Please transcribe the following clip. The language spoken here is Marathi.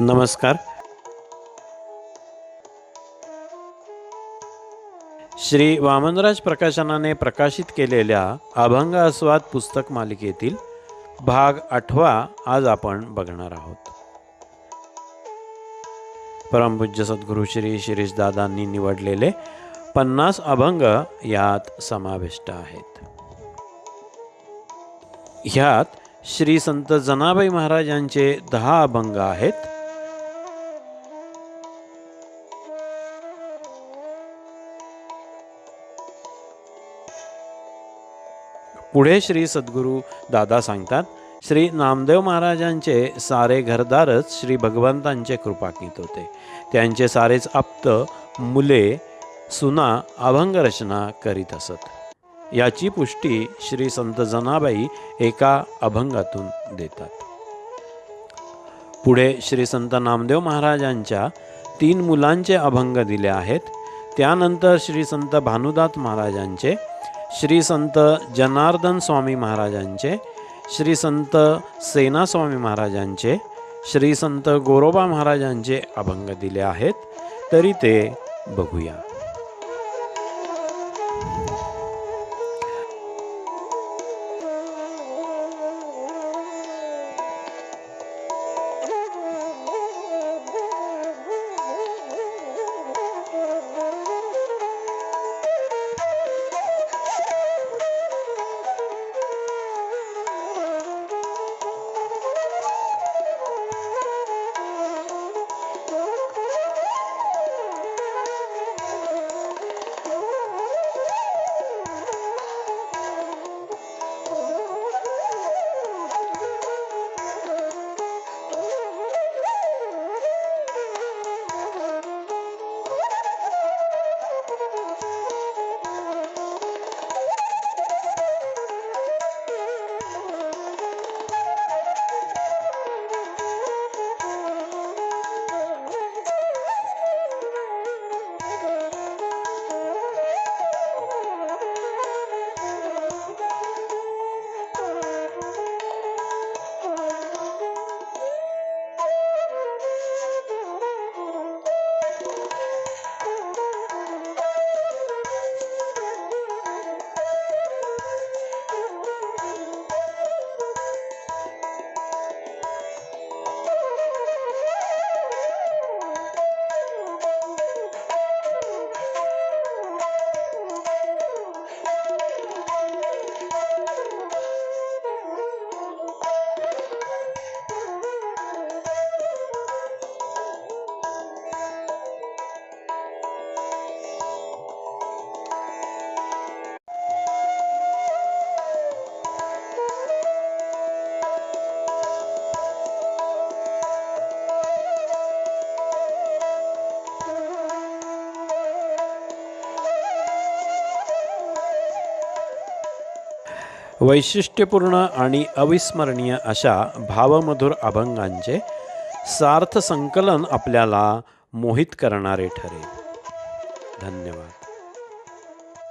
नमस्कार. श्री वामनराज प्रकाशनाने प्रकाशित केलेल्या अभंग आस्वाद पुस्तक मालिकेतील भाग आठवा आज आपण बघणार आहोत. परमपूज्य सद्गुरू श्री शिरीषदादांनी निवडलेले पन्नास अभंग यात समाविष्ट आहेत. ह्यात श्री संत जनाबाई महाराजांचे दहा अभंग आहेत. पुढे श्री सद्गुरू दादा सांगतात श्री नामदेव महाराजांचे सारे घरदारच श्री भगवंतांचे कृपाकीत होते. त्यांचे सारेच आप्त मुले सुना अभंग रचना करीत असत. याची पुष्टी श्री संत जनाबाई एका अभंगातून देतात. पुढे श्री संत नामदेव महाराजांच्या तीन मुलांचे अभंग दिले आहेत. त्यानंतर श्री संत भानुदात महाराजांचे श्री संत जनार्दन स्वामी महाराजांचे श्री संत सेनास्वामी महाराजांचे श्री संत गोरोबा महाराजांचे अभंग दिले आहेत तरी ते बघूया. वैशिष्ट्यपूर्ण आणि अविस्मरणीय अशा भावमधुर अभंगांचे सार्थ संकलन आपल्याला मोहित करणारे ठरेल. धन्यवाद.